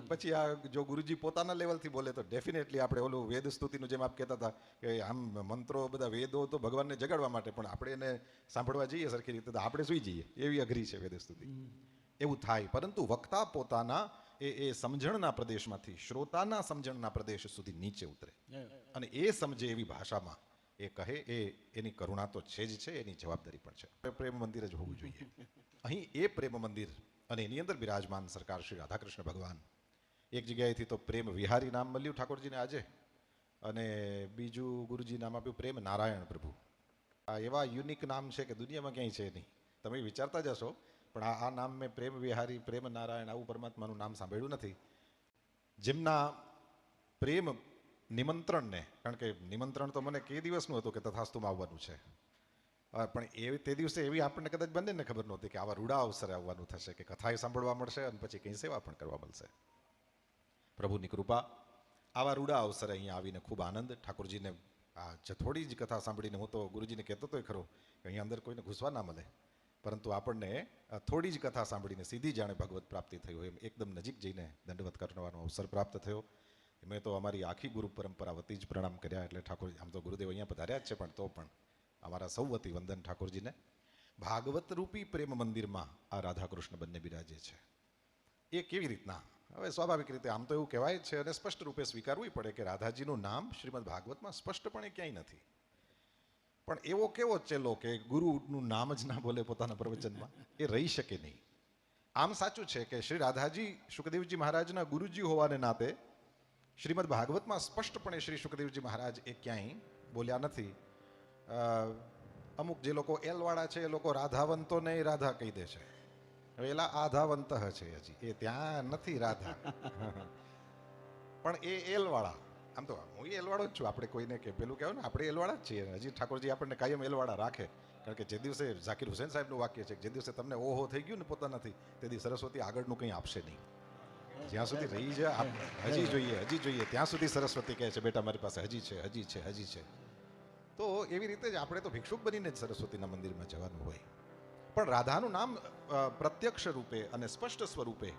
પછી આ જો ગુરુજી પોતાના લેવલથી બોલે તો ડેફિનેટલી આપણે ઓલું વેદ સ્તુતિનું જેમ આપ કહેતા હતા કે આમ મંત્રો બધા વેદો તો ભગવાનને જગાડવા માટે પણ આપણે એને સાંભળવા જઈએ સરખી રીતે તો આપણે સુઈ જઈએ. એવી અઘરી છે વેદ સ્તુતિ. એવું થાય. પરંતુ વક્તા પોતાના એ એ સમજણના પ્રદેશમાંથી શ્રોતાના સમજણના પ્રદેશ સુધી નીચે ઉતરે. અને એ સમજે એવી ભાષામાં એ કહે એ એની કરુણા તો છે જ છે એની જવાબદારી પણ છે. પ્રેમ મંદિર જ હોવું જોઈએ. અહીં એ પ્રેમ મંદિર અને એની અંદર બિરાજમાન સરકાર શ્રી રાધાકૃષ્ણ ભગવાન એક જગ્યાએથી તો પ્રેમ વિહારી નામ મળ્યું ઠાકોરજીને આજે. અને બીજું ગુરુજી નામ આપ્યું પ્રેમ નારાયણ પ્રભુ. આ એવા યુનિક નામ છે કે દુનિયામાં ક્યાંય છે નહીં. તમે વિચારતા જશો, પણ આ નામ મેં પ્રેમ વિહારી, પ્રેમ નારાયણ આવું પરમાત્માનું નામ સાંભળ્યું નથી. જેમના પ્રેમ નિમંત્રણને, કારણ કે નિમંત્રણ તો મને કે દિવસનું હતું કે તથાસ્તુમાં આવવાનું છે. પણ એ તે દિવસે એવી આપણને કદાચ બંનેને ખબર નહોતી કે આવા રૂડા અવસરે આવવાનું થશે, કે કથાએ સાંભળવા મળશે અને પછી કંઈ સેવા પણ કરવા મળશે. પ્રભુની કૃપા. આવા રૂડા અવસરે અહીંયા આવીને ખૂબ આનંદ. ઠાકોરજીને આ જથોડી થોડી જ કથા સાંભળીને હું તો ગુરુજીને કહેતો તોય ખરો કે અહીંયા અંદર કોઈને ઘૂસવા ના મળે. પરંતુ આપણને થોડી જ કથા સાંભળીને સીધી જાણે ભગવત પ્રાપ્તિ થઈ હોય એમ એકદમ નજીક જઈને દંડવત કરવાનો અવસર પ્રાપ્ત થયો. મેં તો અમારી આખી ગુરુ પરંપરા વતી જ પ્રણામ કર્યા એટલે ઠાકોર આમ તો ગુરુદેવ અહીંયા પધાર્યા જ છે, પણ તો પણ અમારા સૌ વતી વંદન ઠાકોરજીને. ભાગવત રૂપી પ્રેમ મંદિરમાં આ રાધાકૃષ્ણ બંને બિરાજે છે. એ કેવી રીતના હવે સ્વાભાવિક રીતે આમ તો એવું કહેવાય છે અને સ્પષ્ટ રૂપે સ્વીકારવું પડે કે રાધાજીનું નામ શ્રીમદ ભાગવતમાં સ્પષ્ટપણે ક્યાંય નથી. પણ એવો કેવો ચેલો કે ગુરુનું નામ જ ના બોલે પોતાના પ્રવચનમાં? એ રહી શકે નહીં. આમ સાચું છે કે શ્રી રાધાજી સુખદેવજી મહારાજના ગુરુજી હોવાને નાતે શ્રીમદ ભાગવતમાં સ્પષ્ટપણે શ્રી સુખદેવજી મહારાજ એ ક્યાંય બોલ્યા નથી. અમુક જે લોકો એલવાળા છે એ લોકો રાધાવંતોને રાધા કહી દે છે. હવે એલા આધાવંત છે હજી. એ ત્યાં નથી રાધા. પણ એ એલવાળા. આમ તો હું એલવાળો જ છું. આપણે કોઈને કે પેલું કહેવાય ને, આપણે એલવાળા જ છીએ. હજી ઠાકોરજી આપણને કાયમ એલવાળા રાખે. કારણ કે જે દિવસે ઝાકીર હુસેન સાહેબનું વાક્ય છે જે દિવસે તમને ઓહો થઈ ગયું ને પોતાનાથી, તે દિવસ સરસ્વતી આગળનું કંઈ આપશે નહીં. જ્યાં સુધી રહી જાય હજી જોઈએ હજી જોઈએ. ત્યાં સુધી સરસ્વતી કહે છે, બેટા, મારી પાસે હજી છે હજી છે હજી છે. તો એવી રીતે જ આપણે તો ભિક્ષુક બનીને જ સરસ્વતીના મંદિરમાં જવાનું હોય. પણ રાધાનું નામ પ્રત્યક્ષ રૂપે અને સ્પષ્ટ સ્વરૂપે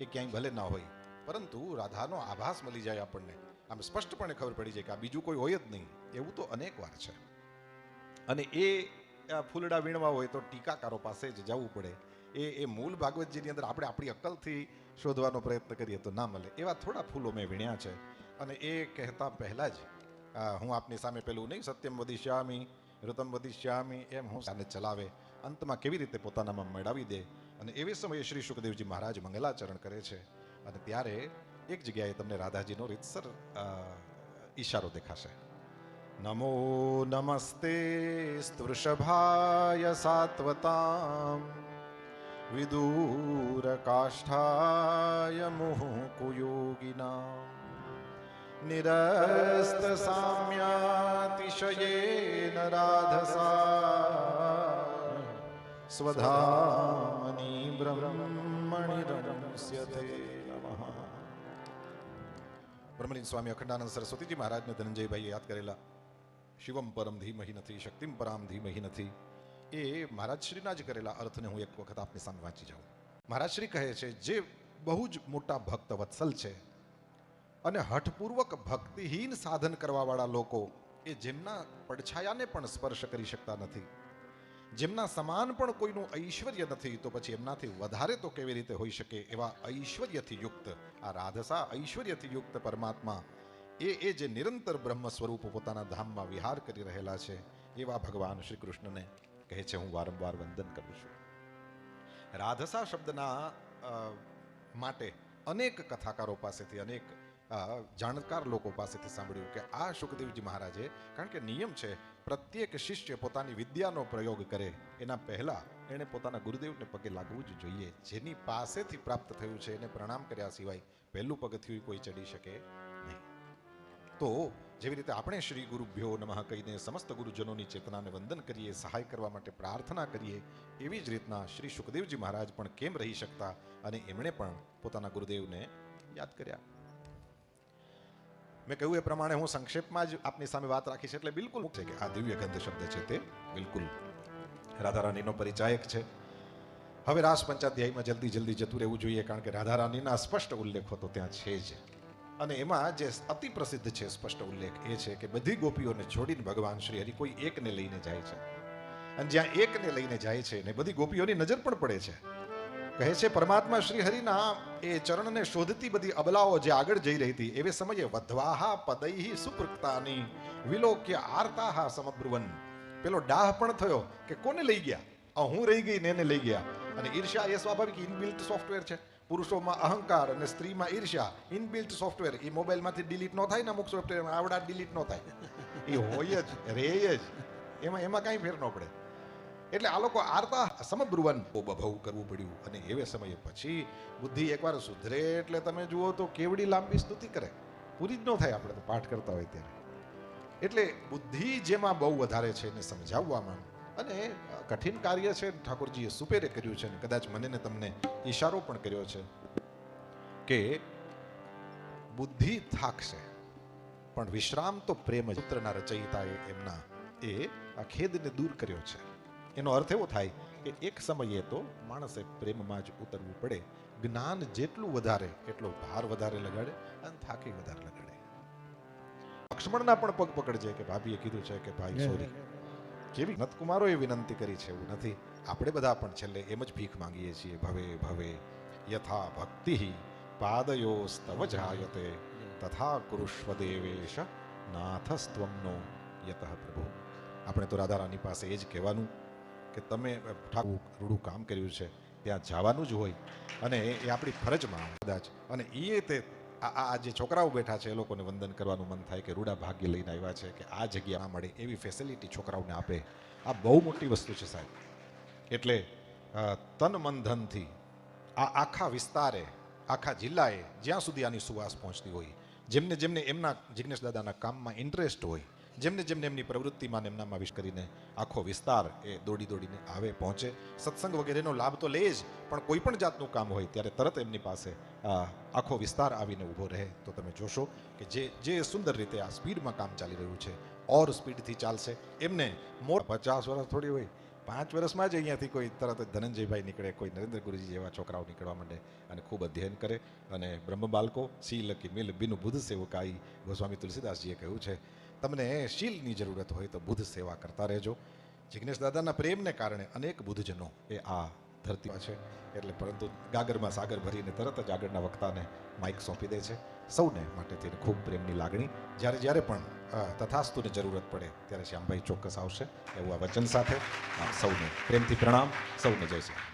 એ ક્યાંય ભલે ના હોય. પરંતુ રાધાનો આભાસ મળી જાય આપણને. આમ સ્પષ્ટપણે ખબર પડી જાય કે આ બીજું કોઈ હોય જ નહીં. એવું તો અનેક વાર છે. અને એ ફૂલડા વીણવા હોય તો ટીકાકારો પાસે જ જવું પડે. એ એ મૂળ ભાગવતજીની અંદર આપણે આપણી અક્કલથી શોધવાનો પ્રયત્ન કરીએ તો ના મળે. એવા થોડા ફૂલો મેં વીણ્યા છે. અને એ કહેતા પહેલાં જ હું આપની સામે પેલું નહીં, સત્યમ વધિષ્યામી ઋતમ શ્યામી એમ હું સાને ચલાવે. અંતમાં કેવી રીતે પોતાનામાં મેળવી દે? અને એવી સમયે શ્રી સુખદેવજી મહારાજ મંગલાચરણ કરે છે. અને ત્યારે એક જગ્યાએ તમને રાધાજીનો રીતસર ઈશારો દેખાશે. નમો નમસ્તે સ્તૃષભાય સાત્વતામ વિદૂર કાષ્ઠાય મુહુકુયોગિના નિરસ્ત સામ્યાતિશયેન રાધસા સ્વધામની બ્રહ્મણિ રમસ્યતે બ્રહ્મલીન સ્વામી અખંડાનંદ સરસ્વતીજી મહારાજને ધનંજયભાઈએ યાદ કરેલા શિવમ પરમ ધીમહી નથી શક્તિમ પરામ ધીમહી નથી એ મહારાજશ્રીના જ કરેલા અર્થને હું એક વખત આપની સામે વાંચી જાઉં મહારાજશ્રી કહે છે જે બહુ જ મોટા ભક્ત વત્સલ છે અને હઠપૂર્વક ભક્તિહીન સાધન કરવાવાળા લોકો, એ જેમના પડછાયાને પણ સ્પર્શ કરી શકતા નથી જેમના સમાન પણ કોઈનું ઐશ્વર્ય નથી, તો પછી એમનાથી વધારે તો કેવી રીતે હોઈ શકે એવા ઐશ્વર્યથી યુક્ત, આ રાધસા ઐશ્વર્યથી યુક્ત પરમાત્મા, એ એ જે નિરંતર બ્રહ્મ સ્વરૂપ પોતાના ધામમાં વિહાર કરી રહેલા છે, એવા ભગવાન શ્રી કૃષ્ણને કહે છે, હું વારંવાર વંદન કરું છું. રાધસા શબ્દના માટે અનેક કથાકારો પાસેથી અનેક જાણકાર લોકો પાસેથી સાંભળ્યું કે આ સુખદેવજી મહારાજે, કારણ કે નિયમ છે, પ્રત્યેક શિષ્ય પોતાની વિદ્યાનો પ્રયોગ કરે. એના પહેલા એણે પોતાના ગુરુદેવને પગે લાગવું જ જોઈએ. જેની પાસેથી પ્રાપ્ત થયું છે, એને પ્રણામ કર્યા સિવાય પહેલું પગથિયું કોઈ ચડી શકે નહીં. તો, જેવી રીતે આપણે શ્રી ગુરુભ્યો નમઃ કહીને સમસ્ત ગુરુજનોની ચેતનાને વંદન કરીએ, સહાય કરવા માટે પ્રાર્થના કરીએ, એવી જ રીતના શ્રી સુખદેવજી મહારાજ પણ કેમ રહી શકતા? અને એમણે પણ પોતાના ગુરુદેવને યાદ કર્યા. મેં કહ્યું એ પ્રમાણે હું સંક્ષેપમાં જ આપની સામે વાત રાખી છે એટલે બિલકુલ છે કે આ દિવ્ય ગંધ શબ્દ છે તે બિલકુલ રાધારાણીનો પરિચાયક છે. હવે રાસ પંચાધ્યાયમાં જલ્દી જલ્દી જતું રહેવું જોઈએ કારણ કે રાધારાનીના સ્પષ્ટ ઉલ્લેખો તો ત્યાં છે જ. અને એમાં જે અતિ પ્રસિદ્ધ છે સ્પષ્ટ ઉલ્લેખ એ છે કે બધી ગોપીઓને છોડીને ભગવાન શ્રી હરિ કોઈ એકને લઈને જાય છે. અને જ્યાં એકને લઈને જાય છે ને બધી ગોપીઓની નજર પણ પડે છે. કહે છે, પરમાત્મા શ્રી હરિના એ ચરણને શોધતી બધી અબલાઓ જે આગળ જઈ રહી હતી, એવે સમયે વધવાહા પદૈહી સુપૃક્તાની વિલોક્ય આરતાહા સમબ્રુવન પેલો ડાહ પણ થયો કે કોને લઈ ગયા? હું રહી ગઈ ને એને લઈ ગયા. અને ઈર્ષ્યા એ સ્વાભાવિક ઇનબિલ્ટ સોફ્ટવેર છે. પુરુષોમાં અહંકાર અને સ્ત્રીમાં ઈર્ષ્યા. ઇનબિલ્ટ સોફ્ટવેર એ મોબાઈલમાંથી ડિલીટ ન થાય ને અમુક સોફ્ટવેર આવડા ડિલીટ ન થાય. એ હોય જ રહે જ. એમાં એમાં કાંઈ ફેર ન પડે. એટલે આ લોકો આરતા સમબ્રુવન બભવું કરવું પડ્યું. અને એવે સમયે પછી બુદ્ધિ એકવાર સુધરે એટલે તમે જુઓ તો કેવડી લાંબી સ્તુતિ કરે. પૂરી જ ન થાય આપણે તો પાઠ કરતા હોય ત્યારે. એટલે બુદ્ધિ જેમાં બહુ વધારે છે એને સમજાવવામાં અને કઠિન કાર્ય છે ઠાકોરજીએ સુપેરે કર્યું છે અને કદાચ મને ને તમને ઈશારો પણ કર્યો છે કે બુદ્ધિ થાકશે, પણ વિશ્રામ તો પ્રેમ જ. રચયિતાએ એમના એ આ ખેદને દૂર કર્યો છે. એનો અર્થ એવો થાય કે એક સમયે તો માણસે પ્રેમમાં જ ઉતરવું પડે. જ્ઞાન જેટલું વધારે એટલો ભાર વધારે લગાડે અને થાકી વધારે લગાડે. લક્ષ્મણના પણ પગ પકડજે કે ભાભીએ કીધું છે કે ભાઈ સોરી કેવી નતકુમારોએ વિનંતી કરી છે એવું નથી. આપણે બધા પણ છેલ્લે એમ જ ભીખ માંગીએ છીએ. ભવે ભવે. યથા ભક્તિ પાદયો સ્તવ જાયતે. તથા કુરુષ્વ દેવેશ નાથસ્ત્વમનો યતઃ પ્રભુ. આપણે તો રાધારાની પાસે એ જ કહેવાનું કે તમે રૂડું કામ કર્યું છે, ત્યાં જવાનું જ હોય. અને એ આપણી ફરજમાં કદાચ. અને એ તે, આ જે છોકરાઓ બેઠા છે એ લોકોને વંદન કરવાનું મન થાય કે રૂડા ભાગ્ય લઈને આવ્યા છે કે આ જગ્યા મળે એવી ફેસિલિટી છોકરાઓને આપે. આ બહુ મોટી વસ્તુ છે સાહેબ. એટલે તન મન ધનથી આ આખા વિસ્તારે, આખા જિલ્લાએ જ્યાં સુધી આની સુવાસ પહોંચતી હોય, જેમને જેમને એમના જિગ્નેશ દાદાના કામમાં ઇન્ટરેસ્ટ હોય જેમને જેમને એમની પ્રવૃત્તિમાં એમનામાં વિશ કરીને આખો વિસ્તાર એ દોડી દોડીને આવે, પહોંચે. સત્સંગ વગેરેનો લાભ તો લે જ, પણ કોઈ પણ જાતનું કામ હોય ત્યારે તરત એમની પાસે આખો વિસ્તાર આવીને ઊભો રહે. તો તમે જોશો કે જે જે સુંદર રીતે આ સ્પીડમાં કામ ચાલી રહ્યું છે, ઓર સ્પીડથી ચાલશે. એમને મોર પચાસ વર્ષ થોડી હોય, પાંચ વર્ષમાં જ અહીંયાથી કોઈ તરત ધનંજયભાઈ નીકળે, કોઈ નરેન્દ્ર ગુરુજી જેવા છોકરાઓ નીકળવા માંડે અને ખૂબ અધ્યયન કરે. અને બ્રહ્મ બાળકો સી લકી મિલ, બિનુ બુદ્ધ સેવકાઈ ગોસ્વામી તુલસીદાસજીએ કહ્યું છે તમને શીલની જરૂરત હોય તો બુદ્ધ સેવા કરતા રહેજો. જિજ્ઞેશ દાદાના પ્રેમને કારણે અનેક બુદ્ધજનો એ આ ધરતીમાં છે. એટલે પરંતુ ગાગરમાં સાગર ભરીને તરત જ આગળના વક્તાને માઇક સોંપી દે છે. સૌને માટે તેને ખૂબ પ્રેમની લાગણી. જ્યારે જ્યારે પણ તથાસ્તુને જરૂરત પડે ત્યારે શ્યામભાઈ ચોક્કસ આવશે. એવું આ વચન સાથે સૌને પ્રેમથી પ્રણામ. સૌને જય શ્રી.